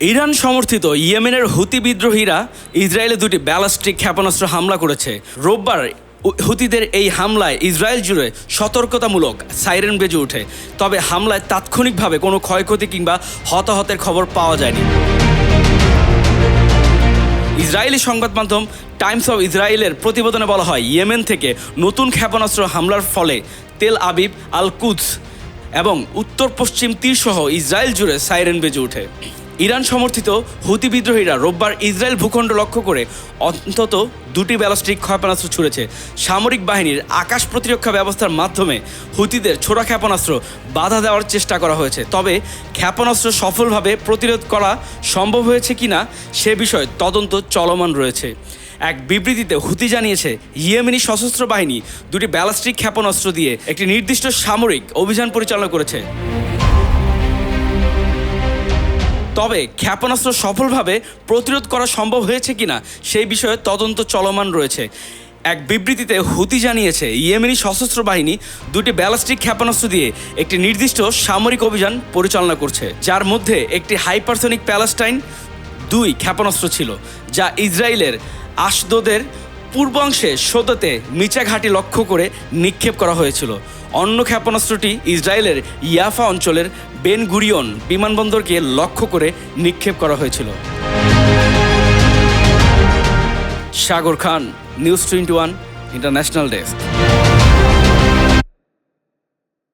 Iran সমর্থিত ইয়েমেনের হুতি বিদ্রোহীরা ইসরায়েলে দুটি ব্যালাস্টিক ক্ষেপণাস্ত্র হামলা করেছে। রোববার হুতিদের এই হামলায় ইসরায়েল জুড়ে সতর্কতামূলক সাইরেন বেজে ওঠে। তবে হামলায় তাৎক্ষণিকভাবে কোনো ক্ষয়ক্ষতি কিংবা হতাহতের খবর পাওয়া যায়নি। ইসরায়েলি সংবাদ মাধ্যম টাইমস অফ ইসরায়েলের প্রতিবেদনে বলা হয়, ইয়েমেন থেকে নতুন ক্ষেপণাস্ত্র হামলার ফলে তেল আবিব আল কুদস এবং উত্তর পশ্চিম তীরসহ ইসরায়েল জুড়ে সাইরেন বেজে ওঠে। ইরান সমর্থিত হুতি বিদ্রোহীরা রোববার ইসরায়েল ভূখণ্ড লক্ষ্য করে অন্তত দুটি ব্যালাস্টিক ক্ষেপণাস্ত্র ছুড়েছে। সামরিক বাহিনীর আকাশ প্রতিরক্ষা ব্যবস্থার মাধ্যমে হুতিদের ছোড়া ক্ষেপণাস্ত্র বাধা দেওয়ার চেষ্টা করা হয়েছে। তবে ক্ষেপণাস্ত্র সফলভাবে প্রতিরোধ করা সম্ভব হয়েছে কিনা সে বিষয়ে তদন্ত চলমান রয়েছে। এক বিবৃতিতে হুতি জানিয়েছে, ইয়েমেনি সশস্ত্র বাহিনী দুটি ব্যালাস্টিক ক্ষেপণাস্ত্র দিয়ে একটি নির্দিষ্ট সামরিক অভিযান পরিচালনা করেছে। তবে ক্ষেপণাস্ত্র সফলভাবে প্রতিরোধ করা সম্ভব হয়েছে কিনা সেই বিষয়ে তদন্ত চলমান রয়েছে। এক বিবৃতিতে হুতি জানিয়েছে, ইয়েমেনি সশস্ত্র বাহিনী দুটি ব্যালাস্টিক ক্ষেপণাস্ত্র দিয়ে একটি নির্দিষ্ট সামরিক অভিযান পরিচালনা করছে। যার মধ্যে একটি হাইপারসনিক প্যালেস্টাইন, দুই ক্ষেপণাস্ত্র ছিল, যা ইসরায়েলের আশদোদের পূর্বাংশে সোদতে মিচা ঘাঁটি লক্ষ্য করে নিক্ষেপ করা হয়েছিল। অন্য ক্ষেপণাস্ত্রটি ইসরায়েলের ইয়াফা অঞ্চলের বেন গুরিয়ন বিমানবন্দরকে লক্ষ্য করে নিক্ষেপ করা হয়েছিল। Sagar Khan, news twenty one, international desk.